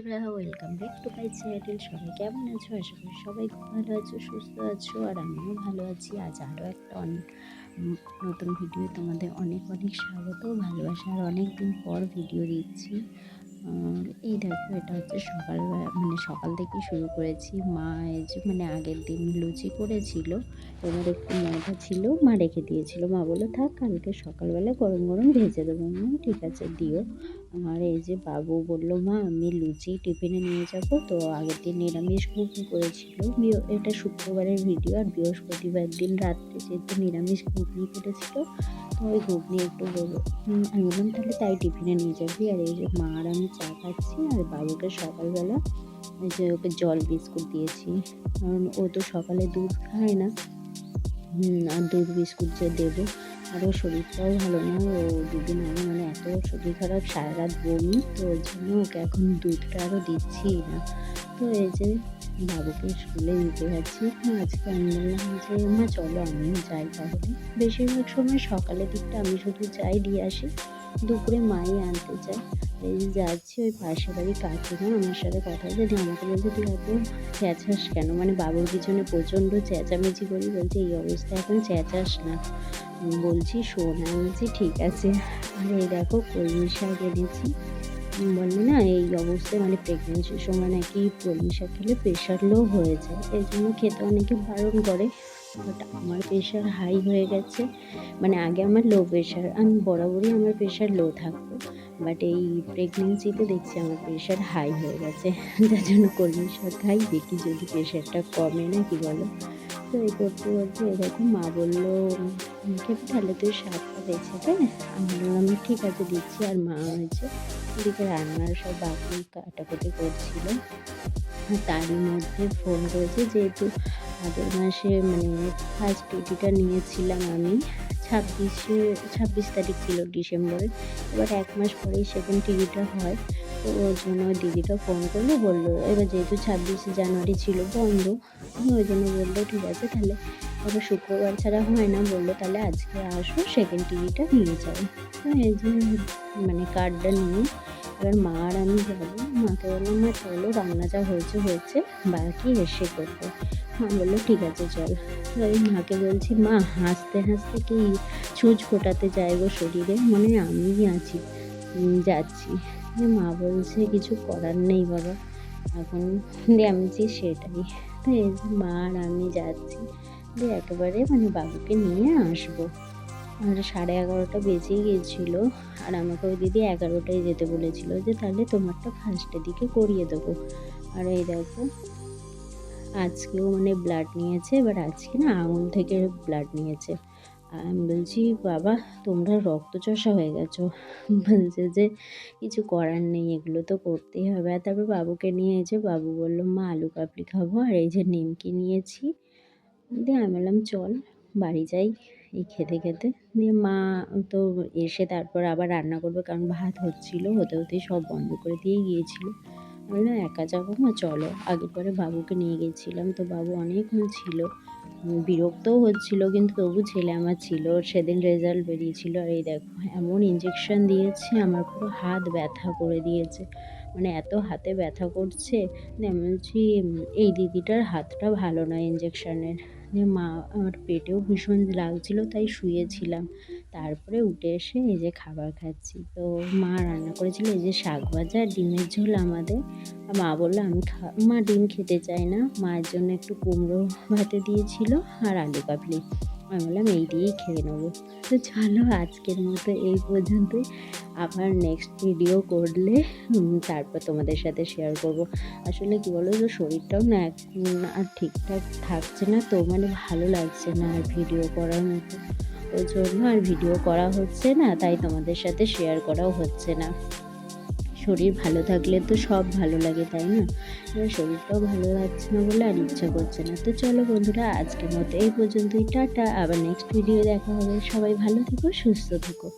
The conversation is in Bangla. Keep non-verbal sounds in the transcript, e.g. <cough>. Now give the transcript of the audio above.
বন্ধুরা welcome back to my channel সবাই কেমন আছো? আশা করি সবাই খুব ভালো আছো, সুস্থ আছো, আর আমিও ভালো আছি। আজ আরও একটা অনেক নতুন ভিডিও তোমাদের অনেক অনেক স্বাগত ভালোবাসা আর অনেক দিন পর ভিডিও দিচ্ছি আর এই দেখো, এটা হচ্ছে সকালবেলা মানে সকাল থেকে শুরু করেছি। মা এই মানে আগের দিন লুচি করেছিল, এবার একটু ময়দা ছিল, মা রেখে দিয়েছিল। মা বলল, থাক, কালকে সকালবেলা গরম গরম ভেজে দেবো। আমি ঠিক আছে, দিও। আর এই যে বাবু বলল, মা, আমি লুচি টিফিনে নিয়ে যাব। তো আগের দিন নিরামিষ ঘুগনি করেছিল। এটা শুক্রবারের ভিডিও, আর বৃহস্পতিবার দিন রাত্রে যেহেতু নিরামিষ ঘুগনি করেছিল তো ওই ঘুগনি একটু বলব আমি বললাম, তাহলে তাই টিফিনে নিয়ে যাবি। আর এই যে মা আর আমি চা খাচ্ছি আর বাবুকে সকালবেলা যে ওকে জল বিস্কুট দিয়েছি। কারণ ও তো সকালে দুধ খায় না। আর দুধ বিস্কুট যে দেবো, আর ওর শরীরটাও ভালো না। ও দুদিন আগে মানে এত শরীর খারাপ, সারা রাত বমি, তো ওই জন্য ওকে এখন দুধটা আরও দিচ্ছি না। তো এই যে বাবুকে স্কুলে নিতে যাচ্ছি। আজকে আমি বললাম যে, মা, চলো আমিও যাই তাহলে। বেশিরভাগ সময় সকালের দিকটা আমি শুধু যাই, দিয়ে আসি। দুপুরে মাই আনতে যায়। এই যে যাচ্ছি, ওই পাশের বাড়ি কাকিমা আমার সাথে কথা যদি আমাকে বলছে তুই এত চেঁচাস কেন? মানে বাবুর পিছনে প্রচণ্ড চেঁচামেচি করি, বলছে, এই অবস্থা এখন চেঁচাস না। বলছি, শোন বলছি, ঠিক আছে। আর এই দেখো, কলমি শাক এনেছি। উম বলে না, এই অবস্থায় মানে প্রেগনেন্সির সময় নাকি কলমি শাক খেলে প্রেশার লো হয়ে যায়। এই জন্য খেতে অনেকে বারণ করে। বাট আমার প্রেশার হাই হয়ে গেছে। মানে আগে আমার লো প্রেশার আমি বরাবরই আমার প্রেশার লো থাকতো বাট এই প্রেগনেন্সিতে দেখছি আমার প্রেশার হাই হয়ে গেছে। <laughs> যার জন্য কলমি শাক খাই দেখি যদি প্রেশারটা কমে না কি বলো? তো এই করতে করতে এরকম মা বলল "উম, খেতে তাহলে তুই শাকটা বেছে দে। আমি বললাম ঠিক আছে দিচ্ছি। আর মা হয়েছে এদিকে রান্নার সব বাকি কাটাকুটি করছিল। তারই মধ্যে ফোন করেছে যেহেতু আগের মাসে মানে ফার্স্ট ডিউটিটা নিয়েছিলাম আমি, ছাব্বিশে, ছাব্বিশ তারিখ ছিল ডিসেম্বরের এবার এক মাস পরেই সেকেন্ড টিভিটা হয়, তো ওর জন্য ওই দিদিটা ফোন করল, বলল, এবার যেহেতু ছাব্বিশে জানুয়ারি ছিল বন্ধ, আমি ওই জন্য বলল, ঠিক আছে, তাহলে এবার শুক্রবার ছাড়া হয় না। বলল, তাহলে আজকে আসো সেকেন্ড টিভিটা নিয়ে যাও। তো এই যে মানে কার্ডটা নিয়ে এবার মা আর আমি যাব মাকে বললাম, মা, চলো, রান্না যা হয়েছে হয়েছে, বাকি এসে করব। মা বলল, ঠিক আছে, চল। এই মাকে বলছি, মা, হাসতে হাসতে কি ছুঁচ ফোটাতে গো শরীরে? মানে আমি আছি যাচ্ছি। মা বলছে, কিছু করার নেই বাবা, এখন দিয়ে আমি বলছি সেটাই। তো যে মা আর আমি যাচ্ছি, দিয়ে একেবারে মানে বাবুকে নিয়ে আসব। সাড়ে এগারোটা বেজেই গিয়েছিল আর আমাকে ওই দিদি এগারোটায় যেতে বলেছিল যে, তাহলে তোমারটা ফার্স্টের দিকে করিয়ে দেবো। আর এই দেখো, আজকেও মানে ব্লাড নিয়েছে, এবার আজকে না আঙুল থেকে ব্লাড নিয়েছে। আমি বলছি, বাবা, তোমরা রক্তচোষা হয়ে গেছো। <laughs> বলছে যে, কিছু করার নেই, এগুলো তো করতেই হবে। আর তারপর বাবুকে নিয়ে এসে বাবু বলল, মা, আলু কাবলি খাব। আর এই যে নিমকি নিয়েছি। দিয়ে আমি বললাম, চল, বাড়ি যাই। এই খেতে খেতে। দিয়ে মা তো এসে তারপর আবার রান্না করবে, কারণ ভাত হচ্ছিল, হতে হতেই সব বন্ধ করে দিয়ে গিয়েছিল। আমি বললাম একা যাব না, চলো। আগে পরে বাবুকে নিয়ে গেছিলাম, তো বাবু অনেকক্ষণ ছিল। বিরক্তও হচ্ছিল, কিন্তু তবু ছেলে আমার ছিল। সেদিন রেজাল্ট বেরিয়েছিল। আর এই দেখো, এমন ইঞ্জেকশন দিয়েছে, আমার পুরো হাত ব্যথা করে দিয়েছে। মানে এত হাতে ব্যথা করছে আমি বলছি এই দিদিটার হাতটা ভালো নয় ইঞ্জেকশনের দিয়ে মা আমার পেটেও ভীষণ লাগছিল তাই শুয়েছিলাম। তারপরে উঠে এসে এই যে খাবার খাচ্ছি। তো মা রান্না করেছিল এই যে শাক ভাজা, ডিমের ঝোল আমাদের। আর মা বলল, আমি খা মা ডিম খেতে চাই না। মায়ের জন্য একটু কুমড়ো ভাতে দিয়েছিল আর আলু কাবলি। আমি বললাম এই দিয়েই খেয়ে নেব। তো চলো আজকের মতো এই পর্যন্তই। আবার নেক্সট ভিডিও করলে তারপর তোমাদের সাথে শেয়ার করব। আসলে কী বলো তো শরীরটাও না আর ঠিকঠাক থাকছে না তো মানে ভালো লাগছে না আর ভিডিও করার মতো। ওই জন্য আর ভিডিও করা হচ্ছে না, তাই তোমাদের সাথে শেয়ার করাও হচ্ছে না। শরীর ভালো থাকলে তো সব ভালো লাগে, তাই না? এবার শরীরটাও ভালো লাগছে না বলে আর ইচ্ছা করছে না। তো চলো বন্ধুরা, আজকের মতো এই পর্যন্তই। টাটা, আবার নেক্সট ভিডিও দেখা হবে। সবাই ভালো থেকো, সুস্থ থেকো।